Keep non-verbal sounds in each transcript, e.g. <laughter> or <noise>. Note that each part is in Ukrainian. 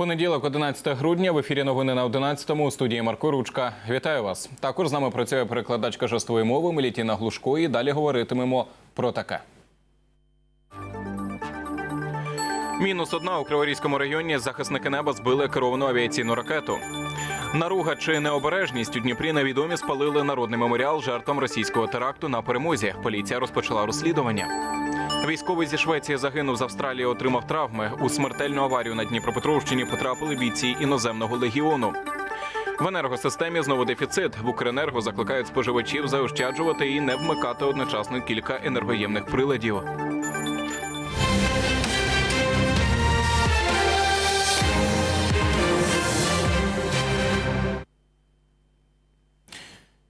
Понеділок, 11 грудня, в ефірі новини на 11-му у студії Марко Ручка. Вітаю вас. Також з нами працює перекладачка жестової мови Мелітіна Глушко. І далі говоритимемо про таке. Мінус одна у Криворізькому районі захисники неба збили керовану авіаційну ракету. Наруга чи необережність у Дніпрі невідомі спалили народний меморіал жертвам російського теракту на перемозі. Поліція розпочала розслідування. Військовий зі Швеції загинув з Австралії, отримав травми. У смертельну аварію на Дніпропетровщині потрапили бійці іноземного легіону. В енергосистемі знову дефіцит. В Укренерго закликають споживачів заощаджувати і не вмикати одночасно кілька енергоємних приладів.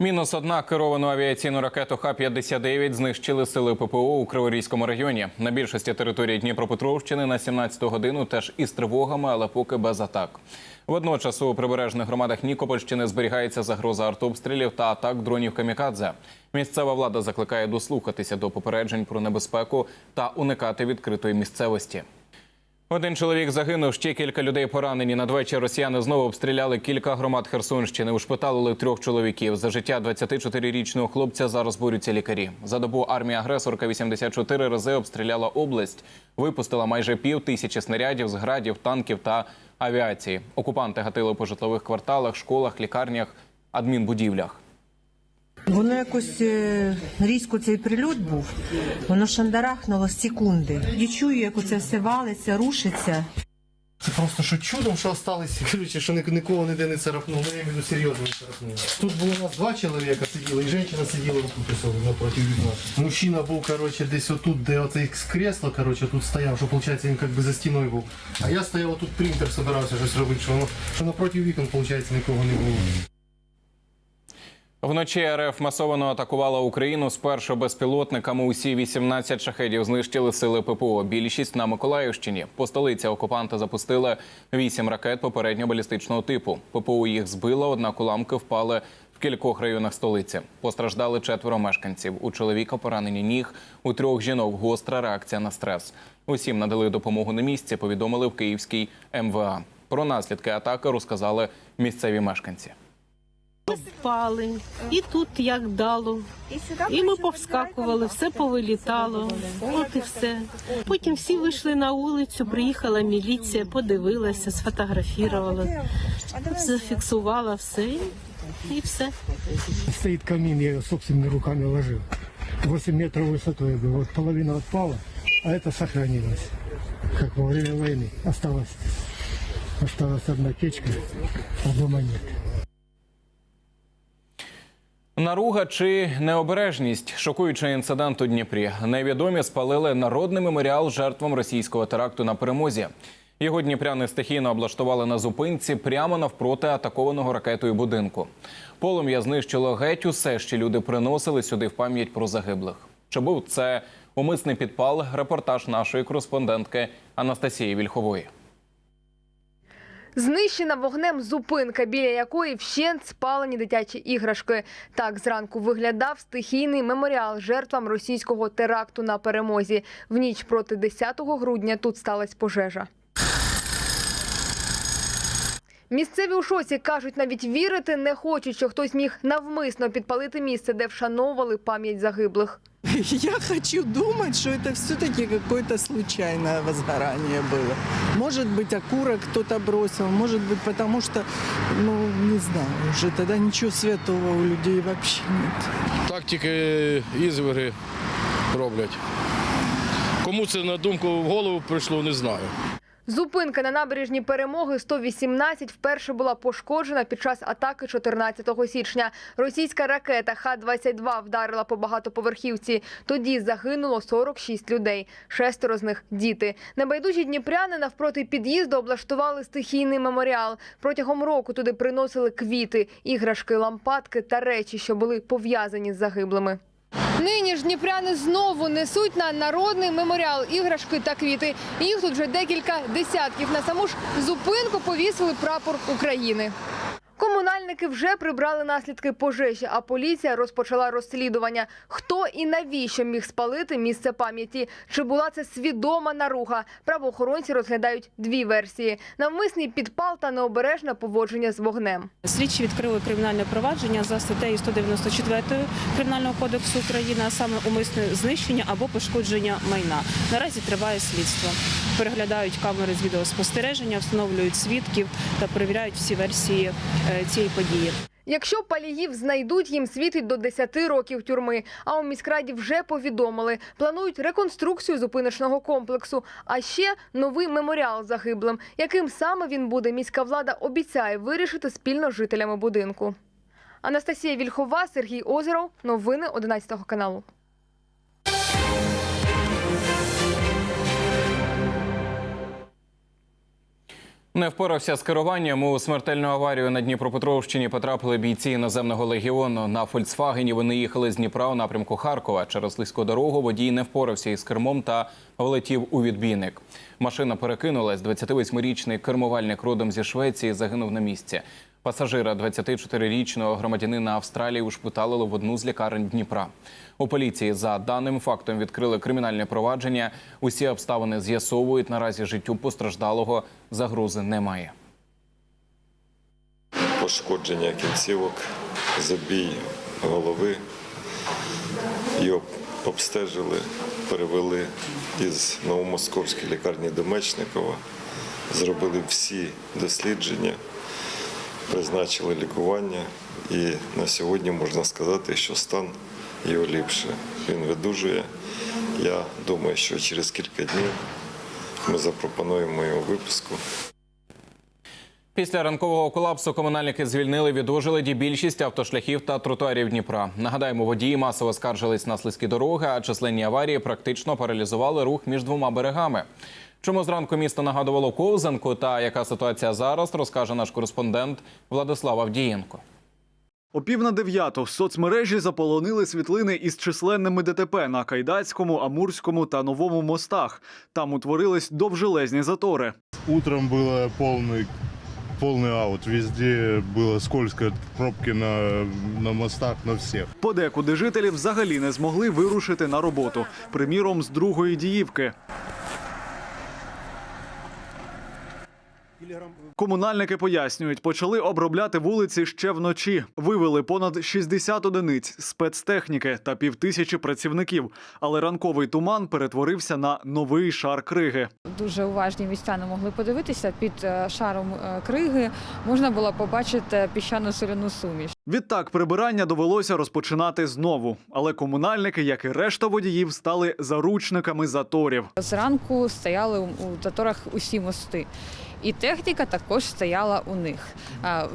Мінус одна керовану авіаційну ракету Х-59 знищили сили ППО у Криворізькому районі. На більшості території Дніпропетровщини на 17-ту годину теж із тривогами, але поки без атак. Водночас у прибережних громадах Нікопольщини зберігається загроза артобстрілів та атак дронів камікадзе. Місцева влада закликає дослухатися до попереджень про небезпеку та уникати відкритої місцевості. Один чоловік загинув, ще кілька людей поранені. Надвечір росіяни знову обстріляли кілька громад Херсонщини. Ушпиталили трьох чоловіків. За життя 24-річного хлопця зараз борються лікарі. За добу армія агресорка 84 рази обстріляла область. Випустила майже пів тисячі снарядів з градів, танків та авіації. Окупанти гатили по житлових кварталах, школах, лікарнях, адмінбудівлях. Воно якось е, різко цей прильот був, воно шандарахнуло з секунди. І чую, як оце все валиться, рушиться. Це просто що чудом, що осталися, коротше, що нікого ніде не царапнуло, ну я маю серйозно не царапнуло. Тут було у нас два чоловіка сиділи, і жінка сиділа тут напроти вікна. Мужчина був, коротше, десь отут, де оце кресло, коротше, тут стояв, що, виходить, він як би за стіною був. А я стояв отут принтер, собирався щось робити, що, воно- що напроти вікон, виходить, нікого не було. Вночі РФ масово атакувала Україну спершу безпілотниками. Усі 18 шахедів знищили сили ППО. Більшість на Миколаївщині. По столиці окупанти запустили 8 ракет попередньо балістичного типу. ППО їх збило, однак уламки впали в кількох районах столиці. Постраждали четверо мешканців. У чоловіка поранені ніг, у трьох жінок гостра реакція на стрес. Усім надали допомогу на місці. Повідомили в Київській МВА. Про наслідки атаки розказали місцеві мешканці Впали, і тут як дало. І ми повскакували, все повилітало. От і все. Потім всі вийшли на вулицю, приїхала міліція, подивилася, сфотографувала, зафіксувала все і- і все. стоит камин, я его собственными руками ложил. 8 метров высотой был. Вот половина отпала, а это сохранилось. Как во время войны. Осталось, осталась одна печка, а дома нет. Наруга чи необережність шокуючий інцидент у Дніпрі. Невідомі спалили народний меморіал жертвам російського теракту на перемозі. Його дніпряни стихійно облаштували на зупинці прямо навпроти атакованого ракетою будинку. Полум'я знищило геть усе, що люди приносили сюди в пам'ять про загиблих. Чи був це умисний підпал? Репортаж нашої кореспондентки Анастасії Вільхової. Знищена вогнем зупинка, біля якої вщент спалені дитячі іграшки. Так зранку виглядав стихійний меморіал жертвам російського теракту на перемозі. В ніч проти 10 грудня тут сталася пожежа. Місцеві у шоці кажуть, навіть вірити не хочуть, що хтось міг навмисно підпалити місце, де вшановували пам'ять загиблих. <laughs> Я хочу думать, что это все-таки какое-то случайное возгорание было. Может быть, окурок кто-то бросил, может быть, потому что, ну, не знаю, уже тогда ничего святого у людей вообще нет. Так тільки ізвери роблять. Кому це на думку в голову прийшло, не знаю. Зупинка на набережній перемоги 118 вперше була пошкоджена під час атаки 14 січня. Російська ракета Х-22 вдарила по багатоповерхівці. Тоді загинуло 46 людей. Шестеро з них діти. Небайдужі дніпряни навпроти під'їзду облаштували стихійний меморіал. Протягом року туди приносили квіти, іграшки, лампадки та речі, що були пов'язані з загиблими. Нині ж дніпряни знову несуть на народний меморіал іграшки та квіти. Їх тут вже декілька десятків. На саму ж зупинку повісили прапор України. Комунальники вже прибрали наслідки пожежі, а поліція розпочала розслідування. Хто і навіщо міг спалити місце пам'яті? Чи була це свідома наруга? Правоохоронці розглядають дві версії: навмисний підпал та необережне поводження з вогнем. Слідчі відкрили кримінальне провадження за статтею 194 Кримінального кодексу України, а саме умисне знищення або пошкодження майна. Наразі триває слідство. Переглядають камери з відеоспостереження, встановлюють свідків та перевіряють всі версії е, цієї події. Якщо паліїв знайдуть, їм світить до 10 років тюрми. А у міськраді вже повідомили, планують реконструкцію зупиночного комплексу, а ще новий меморіал загиблим. Яким саме він буде, міська влада обіцяє вирішити спільно з жителями будинку. Анастасія Вільхова, Сергій Озеров. Новини 11 каналу. Не впорався з керуванням. У смертельну аварію на Дніпропетровщині потрапили бійці іноземного легіону. На Фольксвагені вони їхали з Дніпра у напрямку Харкова. Через слизьку дорогу водій не впорався із кермом та влетів у відбійник. Машина перекинулась. 28-річний кермувальник родом зі Швеції загинув на місці. Пасажира 24-річного громадянина Австралії ушпиталили в одну з лікарень Дніпра. У поліції за даним фактом відкрили кримінальне провадження. Усі обставини з'ясовують. Наразі життю постраждалого загрози немає. пошкодження кінцівок, забій голови. Його обстежили, перевели із Новомосковської лікарні до Мечникова, зробили всі дослідження, призначили лікування і на сьогодні можна сказати, що стан його ліпше. Він видужує. Я думаю, що через кілька днів ми запропонуємо йому виписку. Після ранкового колапсу комунальники звільнили від ожеледі більшість автошляхів та тротуарів Дніпра. Нагадаємо, водії масово скаржились на слизькі дороги, а численні аварії практично паралізували рух між двома берегами. Чому зранку місто нагадувало ковзанку та яка ситуація зараз, розкаже наш кореспондент Владислав Авдієнко. О пів на дев'яту в соцмережі заполонили світлини із численними ДТП на Кайдацькому, Амурському та Новому мостах. Там утворились довжелезні затори. Утром было полный, полный аут. Везде было скользко, пробки на, на мостах, на всех. Подекуди жителі взагалі не змогли вирушити на роботу. Приміром, з другої діївки. Комунальники пояснюють, почали обробляти вулиці ще вночі. Вивели понад 60 одиниць спецтехніки та півтисячі працівників. Але ранковий туман перетворився на новий шар криги. дуже уважні містяни могли подивитися під е, шаром е, криги, можна було побачити піщано-соляну суміш. Відтак прибирання довелося розпочинати знову. Але комунальники, як і решта водіїв, стали заручниками заторів. Зранку стояли у у заторах усі мости. І техніка також стояла у них.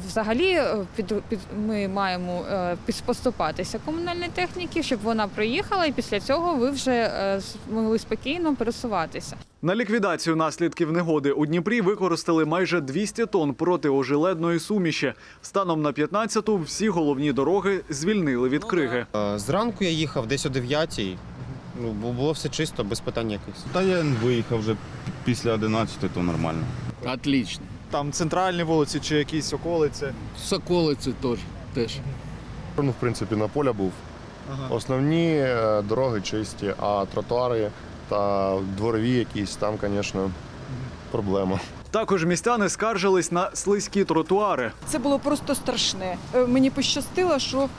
Взагалі, е, під, під, ми маємо е, підпоступатися комунальній техніці, щоб вона проїхала, і після цього ви вже е, змогли спокійно пересуватися. На ліквідацію наслідків негоди у Дніпрі використали майже 200 тонн протиожеледної суміші. Станом на 15-ту всі головні дороги звільнили від криги. Е, Зранку я їхав десь о 9-й. Ну, було все чисто, без питань якихось. Та я виїхав вже після 11, то нормально. Отлично. Там центральні вулиці чи якісь околиці. Соколиці теж. теж. Ну, в принципі, на поля був. Основні е, дороги чисті, а тротуари та дворові якісь там, звісно, проблема. Також містяни скаржились на слизькі тротуари. Це було просто страшне. Е, Мені пощастило, що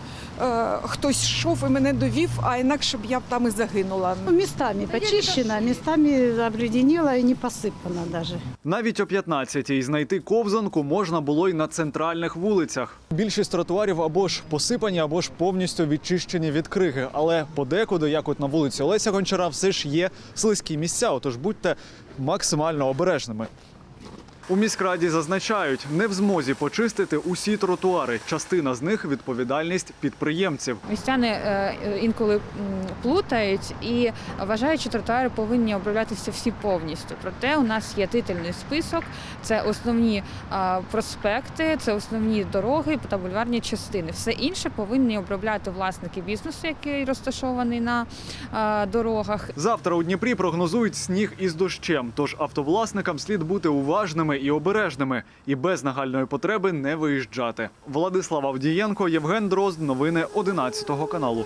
хтось йшов і мене довів, а інакше б я б там і загинула. Містами почищено, містами обледеніло і не посипано навіть. Навіть о 15-й знайти ковзанку можна було й на центральних вулицях. Більшість тротуарів або ж посипані, або ж повністю відчищені від криги. Але подекуди, як от на вулиці Олеся Гончара, все ж є слизькі місця. Отож будьте максимально обережними. У міськраді зазначають, не в змозі почистити усі тротуари. Частина з них відповідальність підприємців. Містяни е, е, інколи плутають і вважають, що тротуари повинні оброблятися всі повністю. Проте у нас є титульний список, це основні проспекти, це основні дороги та бульварні частини. Все інше повинні обробляти власники бізнесу, який розташований на дорогах. Завтра у Дніпрі прогнозують сніг із дощем. Тож автовласникам слід бути уважними і обережними, і без нагальної потреби не виїжджати. Владислав Авдієнко, Євген Дрозд. Новини 11 каналу.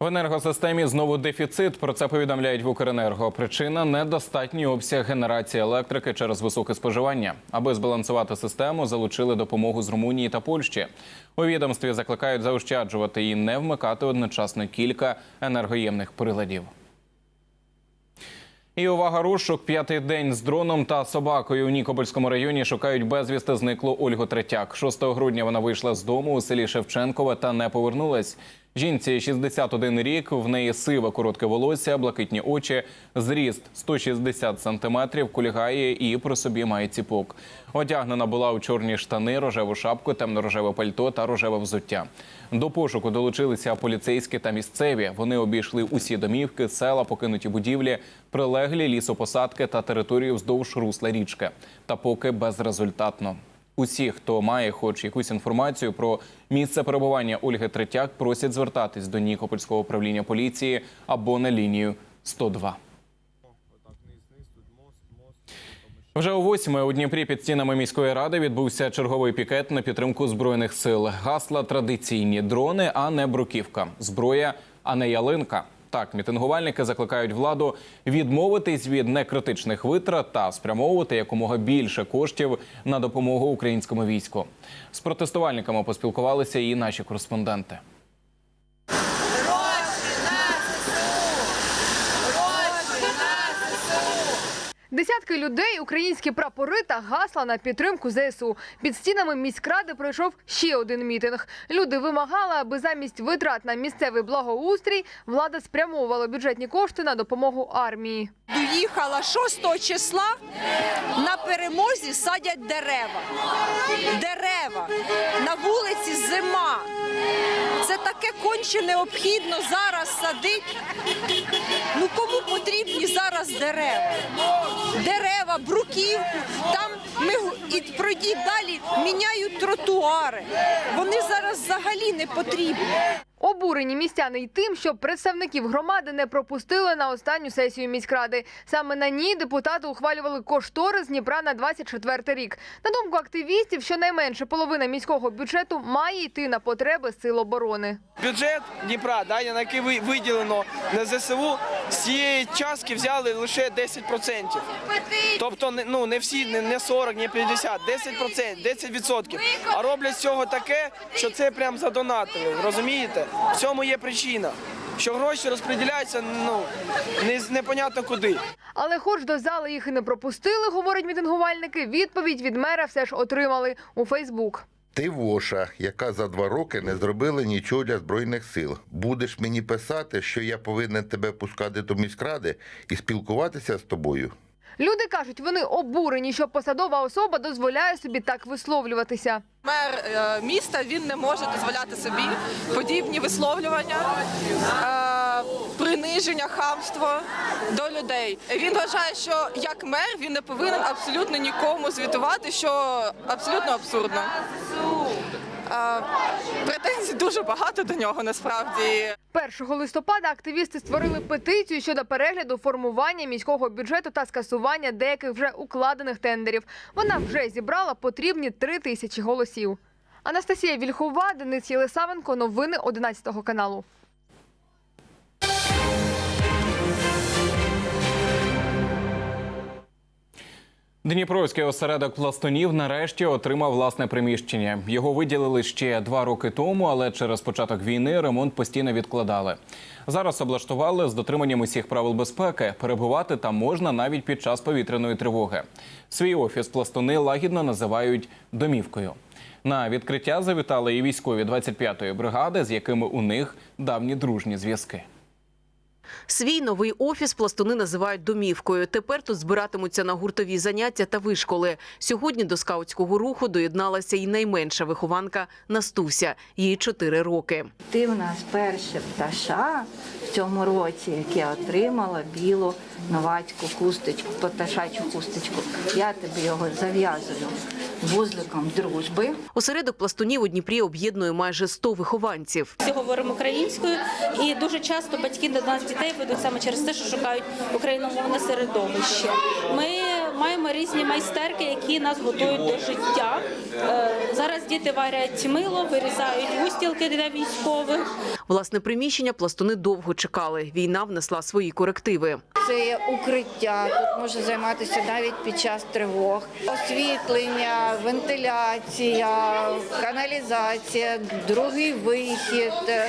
В енергосистемі знову дефіцит. Про це повідомляють в Укренерго. Причина недостатній обсяг генерації електрики через високе споживання. Аби збалансувати систему, залучили допомогу з Румунії та Польщі. У відомстві закликають заощаджувати і не вмикати одночасно кілька енергоємних приладів. І увага розшук. П'ятий день з дроном та собакою у Нікопольському районі шукають безвісти зниклу Ольгу Третяк. 6 грудня вона вийшла з дому у селі Шевченкове та не повернулась. Жінці 61 рік, в неї сиве коротке волосся, блакитні очі, зріст 160 сантиметрів, кульгає і при собі має ціпок. Одягнена була у чорні штани, рожеву шапку, темно-рожеве пальто та рожеве взуття. До пошуку долучилися поліцейські та місцеві. Вони обійшли усі домівки, села, покинуті будівлі, прилеглі лісопосадки та територію вздовж русла річки. Та поки безрезультатно. Усі, хто має хоч якусь інформацію про місце перебування Ольги Третяк, просять звертатись до Нікопольського управління поліції або на лінію 102. Вже о восьми у Дніпрі під стінами міської ради відбувся черговий пікет на підтримку збройних сил. Гасла традиційні дрони, а не бруківка. Зброя, а не ялинка. Так, мітингувальники закликають владу відмовитись від некритичних витрат та спрямовувати якомога більше коштів на допомогу українському війську. З протестувальниками поспілкувалися і наші кореспонденти. Десятки людей, українські прапори та гасла на підтримку ЗСУ. Під стінами міськради пройшов ще один мітинг. Люди вимагали, аби замість витрат на місцевий благоустрій влада спрямовувала бюджетні кошти на допомогу армії. Доїхала 6 числа на перемозі садять дерева. Дерева. На вулиці зима. Це таке конче необхідно зараз садити. Ну кому потрібні зараз дерева? Дерева, бруківку. Там ми і пройдіть далі, міняють тротуари. Вони зараз взагалі не потрібні. Обурені містяни й тим, що представників громади не пропустили на останню сесію міськради. Саме на ній депутати ухвалювали кошторис Дніпра на 24 рік. На думку активістів, щонайменше половина міського бюджету має йти на потреби сил оборони. Бюджет Дніпра, да, на який ви- виділено на ЗСУ, з цієї частки взяли лише 10%. Тобто ну, не всі, не 40, не 50, 10%, 10%. А роблять з цього таке, що це прям задонатили. Розумієте? В цьому є причина. Що гроші розподіляються ну, не, непонятно куди. Але, хоч до зали їх і не пропустили, говорять мітингувальники, відповідь від мера все ж отримали у Фейсбук. Ти воша, яка за два роки не зробила нічого для збройних сил. Будеш мені писати, що я повинен тебе пускати до міськради і спілкуватися з тобою. Люди кажуть, вони обурені, що посадова особа дозволяє собі так висловлюватися. Мер е, міста він не може дозволяти собі подібні висловлювання, е, приниження, хамство до людей. Він вважає, що як мер він не повинен абсолютно нікому звітувати, що абсолютно абсурдно. Претензій дуже багато до нього насправді. 1 листопада активісти створили петицію щодо перегляду формування міського бюджету та скасування деяких вже укладених тендерів. Вона вже зібрала потрібні три тисячі голосів. Анастасія Вільхова, Денис Єлисавенко. Новини 11 каналу. Дніпровський осередок пластунів нарешті отримав власне приміщення. Його виділили ще два роки тому, але через початок війни ремонт постійно відкладали. Зараз облаштували з дотриманням усіх правил безпеки. Перебувати там можна навіть під час повітряної тривоги. Свій офіс пластуни лагідно називають домівкою. На відкриття завітали і військові 25-ї бригади, з якими у них давні дружні зв'язки. Свій новий офіс пластуни називають домівкою. Тепер тут збиратимуться на гуртові заняття та вишколи. Сьогодні до скаутського руху доєдналася і найменша вихованка Настуся. Їй 4 роки. Ти в нас перша пташа в цьому році, яке отримала білу новацьку хусточку, пташачу хусточку. Я тобі його зав'язую вузликом дружби. Осередок пластунів у Дніпрі об'єднує майже 100 вихованців. Всі говоримо українською, і дуже часто батьки до нас дітей ведуть саме через те, що шукають україномовне середовище. Ми маємо різні майстерки, які нас готують до життя. Е, Зараз діти варять мило, вирізають густілки для військових. Власне приміщення пластуни довго чекали. Війна внесла свої корективи. Це є укриття, тут може займатися навіть під час тривог. Освітлення, вентиляція, каналізація, другий вихід, е,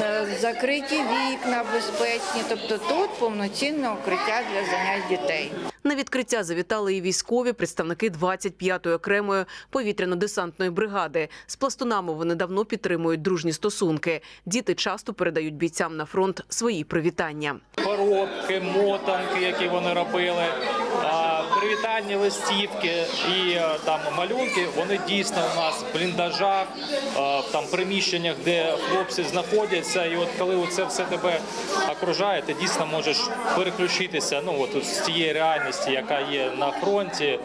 е, закриті вікна безпечні. Тобто тут повноцінне укриття для занять дітей. На відкриття завітали і військові представники 25-ї окремої повітряно-десантної бригади. З пластунами вони давно підтримують дружні стосунки. Діти часто передають бійцям на фронт свої привітання. коробки, мотанки, які вони робили, привітальні листівки і е, там малюнки. Вони дійсно у нас в бліндажах, в там приміщеннях, де хлопці знаходяться. І от коли це все тебе окружає, ти дійсно можеш переключитися. Ну от з тієї реальності, яка є на фронті,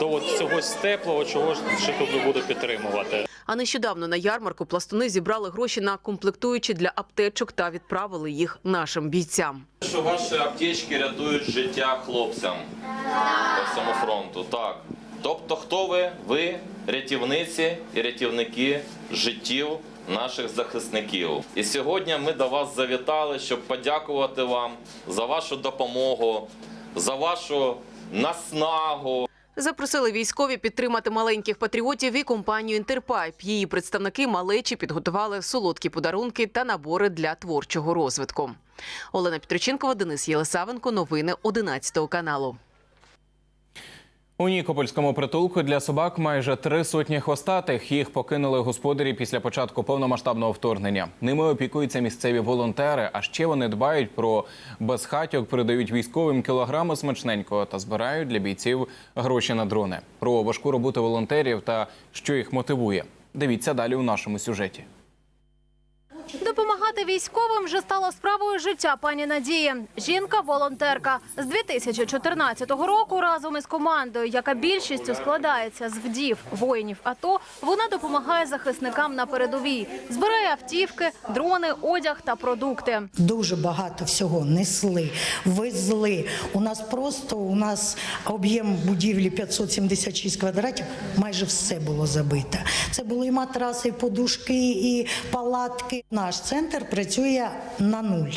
до от цього теплого, чого ж ще тобі буде підтримувати. А нещодавно на ярмарку пластуни зібрали гроші на комплектуючі для аптечок та відправили їх нашим бійцям. Що ваші аптечки рятують життя хлопцям по всьому фронту. Так. Тобто, хто ви? Ви рятівниці і рятівники життів наших захисників. І сьогодні ми до вас завітали, щоб подякувати вам за вашу допомогу, за вашу наснагу. Запросили військові підтримати маленьких патріотів і компанію Інтерпайп. Її представники малечі підготували солодкі подарунки та набори для творчого розвитку. Олена Петриченкова, Денис Єлисавенко. Новини 11 каналу. У Нікопольському притулку для собак майже три сотні хвостатих. Їх покинули господарі після початку повномасштабного вторгнення. Ними опікуються місцеві волонтери. А ще вони дбають про безхатьок, передають військовим кілограми смачненького та збирають для бійців гроші на дрони. Про важку роботу волонтерів та що їх мотивує. Дивіться далі у нашому сюжеті. Допомагати військовим вже стало справою життя пані Надії. Жінка-волонтерка з 2014 року разом із командою, яка більшістю складається з вдів воїнів. АТО, вона допомагає захисникам на передовій, збирає автівки, дрони, одяг та продукти. Дуже багато всього несли, везли. У нас просто у нас об'єм будівлі 576 квадратів. Майже все було забито. Це були і матраси, і подушки, і палатки. Наш центр працює на нуль.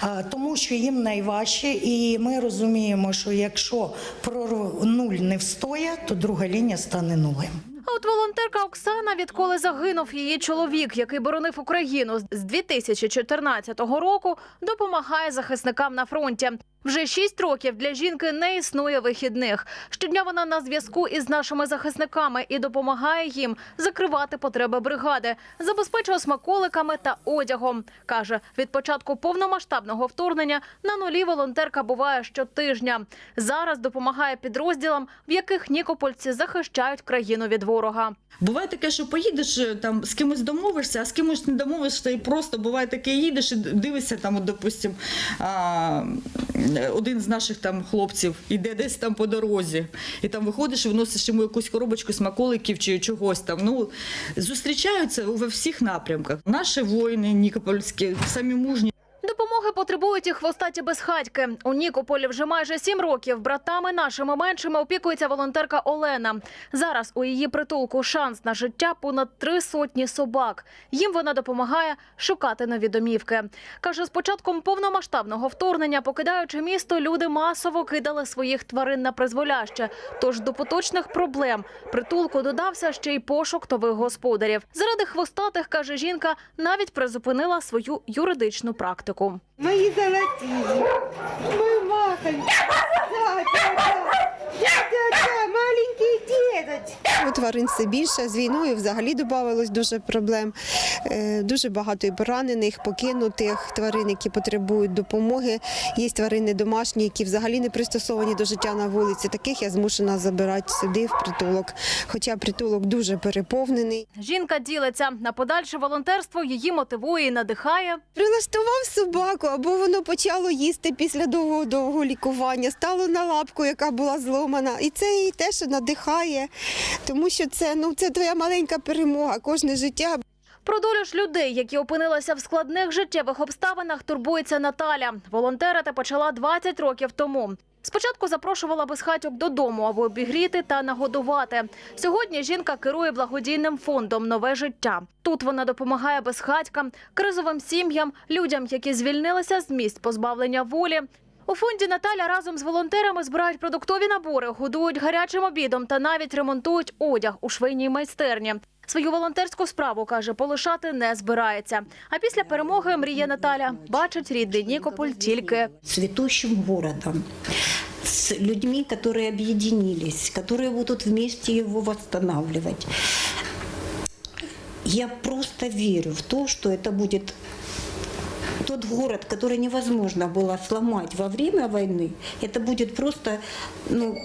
А, Тому що їм найважче, і ми розуміємо, що якщо прорв нуль не встоє, то друга лінія стане нулем. А от волонтерка Оксана, відколи загинув її чоловік, який боронив Україну з 2014 року, допомагає захисникам на фронті. Вже шість років для жінки не існує вихідних. Щодня вона на зв'язку із нашими захисниками і допомагає їм закривати потреби бригади, забезпечує смаколиками та одягом. каже, від початку повномасштабного вторгнення на нулі волонтерка буває щотижня. Зараз допомагає підрозділам, в яких нікопольці захищають країну від ворога. Буває таке, що поїдеш е, там з кимось домовишся, а з кимось не домовишся, і просто буває таке, їдеш і дивишся там, от, один з наших там хлопців іде десь там по дорозі, і там виходиш і виносиш йому якусь коробочку смаколиків чи чогось там. Ну зустрічаються во всіх напрямках. Наші воїни нікопольські, самі мужні. Допомоги потребують і хвостаті безхатьки. У Нікополі вже майже сім років братами нашими меншими опікується волонтерка Олена. Зараз у її притулку шанс на життя понад три сотні собак. Їм вона допомагає шукати нові домівки. Каже, з початком повномасштабного вторгнення, покидаючи місто, люди масово кидали своїх тварин на призволяще. Тож до поточних проблем притулку додався ще й пошук нових господарів. Заради хвостатих, каже жінка, навіть призупинила свою юридичну практику. Кравчуку. Мої золоті, мої махонькі, маленький дідочки. У тварин все більше. З війною взагалі додавалось дуже проблем. Е, Дуже багато і поранених, покинутих тварин, які потребують допомоги. Є тварини домашні, які взагалі не пристосовані до життя на вулиці. Таких я змушена забирати сюди, в притулок. Хоча притулок дуже переповнений. Жінка ділиться на подальше волонтерство. Її мотивує і надихає. Прилаштував собаку, або воно почало їсти після довго-довго лікування, стало на лапку, яка була зломана. І це її теж надихає, тому що це ну це твоя маленька перемога, кожне життя. Про долю ж людей, які опинилися в складних життєвих обставинах, турбується Наталя. Волонтерити почала 20 років тому. Спочатку запрошувала безхатьок додому, аби обігріти та нагодувати. Сьогодні жінка керує благодійним фондом Нове життя. Тут вона допомагає безхатькам, кризовим сім'ям, людям, які звільнилися з місць позбавлення волі. У фонді Наталя разом з волонтерами збирають продуктові набори, годують гарячим обідом та навіть ремонтують одяг у швейній майстерні. Свою волонтерську справу каже, полишати не збирається. А після перемоги мріє Наталя бачить рідний Нікополь тільки цветущим городом, с людьми, которые объединились, которые будут вместе его восстанавливать. Я просто верю в то, что это будет тот город, который невозможно было сломать во время войны. Это будет просто ну,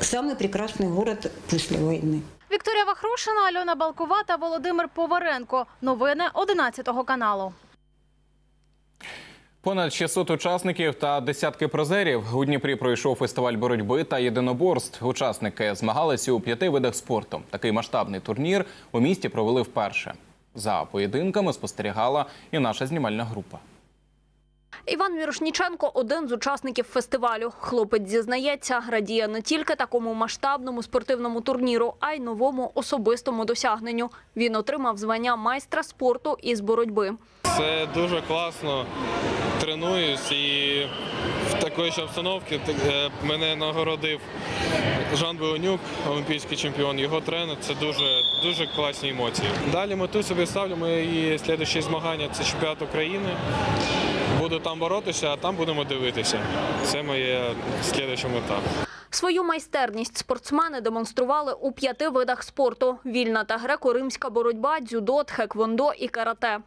самый прекрасный город после войны. Вікторія Вахрушина, Альона Балкова та Володимир Поваренко. Новини 11 каналу. Понад 600 учасників та десятки призерів у Дніпрі пройшов фестиваль боротьби та єдиноборств. Учасники змагалися у п'яти видах спорту. Такий масштабний турнір у місті провели вперше. За поєдинками спостерігала і наша знімальна група. Іван Мірошніченко – один з учасників фестивалю. Хлопець зізнається, радіє не тільки такому масштабному спортивному турніру, а й новому особистому досягненню. Він отримав звання майстра спорту із боротьби. Це дуже класно. Тренуюсь і в такій ж обстановці е, мене нагородив Жан Беонюк, олімпійський чемпіон, його тренер. Це дуже, дуже класні емоції. Далі мету собі ставлю мої слідчі змагання це чемпіонат України. Буду там боротися, а там будемо дивитися. Це моя слідча мета. Свою майстерність спортсмени демонстрували у п'яти видах спорту – вільна та греко-римська боротьба, дзюдо, тхеквондо і карате.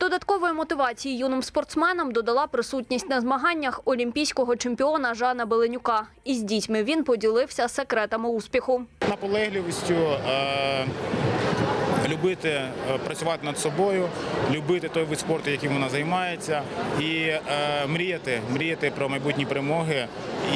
Додаткової мотивації юним спортсменам додала присутність на змаганнях олімпійського чемпіона Жана Беленюка. Із дітьми він поділився секретами успіху. наполегливістю, е, любити е, працювати над собою, любити той вид спорту, яким вона займається, і е, мріяти, мріяти про майбутні перемоги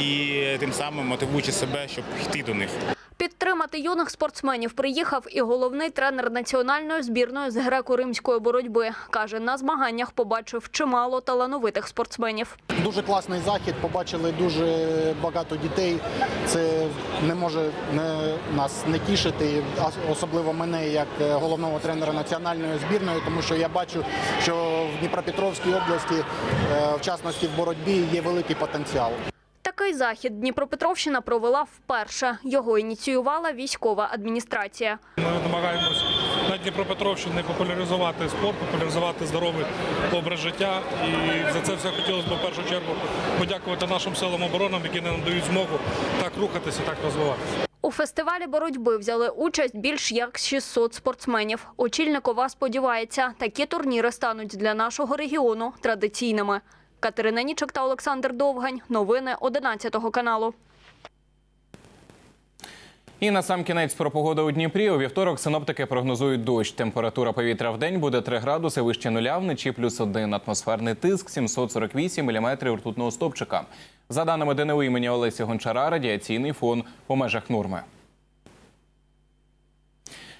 і тим самим мотивуючи себе, щоб йти до них. Підтримати юних спортсменів приїхав і головний тренер національної збірної з греко-римської боротьби. Каже, на змаганнях побачив чимало талановитих спортсменів. Дуже класний захід. Побачили дуже багато дітей. Це не може не, нас не тішити, особливо мене як е, головного тренера національної збірної, тому що я бачу, що в Дніпропетровській області, е, в частності в боротьбі, є великий потенціал. Такий захід Дніпропетровщина провела вперше. Його ініціювала військова адміністрація. Ми намагаємось на Дніпропетровщині популяризувати спорт, популяризувати здоровий образ життя. І за це все хотілося б в першу чергу подякувати нашим силам оборони, які нам дають змогу так рухатися, так розвиватися. У фестивалі боротьби взяли участь більш як 600 спортсменів. Очільник ОВА сподівається, такі турніри стануть для нашого регіону традиційними. Катерина Нічок та Олександр Довгань. Новини 11 каналу. І на сам кінець про погоду у Дніпрі. У вівторок синоптики прогнозують дощ. Температура повітря в день буде 3 градуси вище нуля, вночі плюс 1. Атмосферний тиск 748 міліметрів ртутного стопчика. За даними ДНУ імені Олесі Гончара, радіаційний фон у межах норми.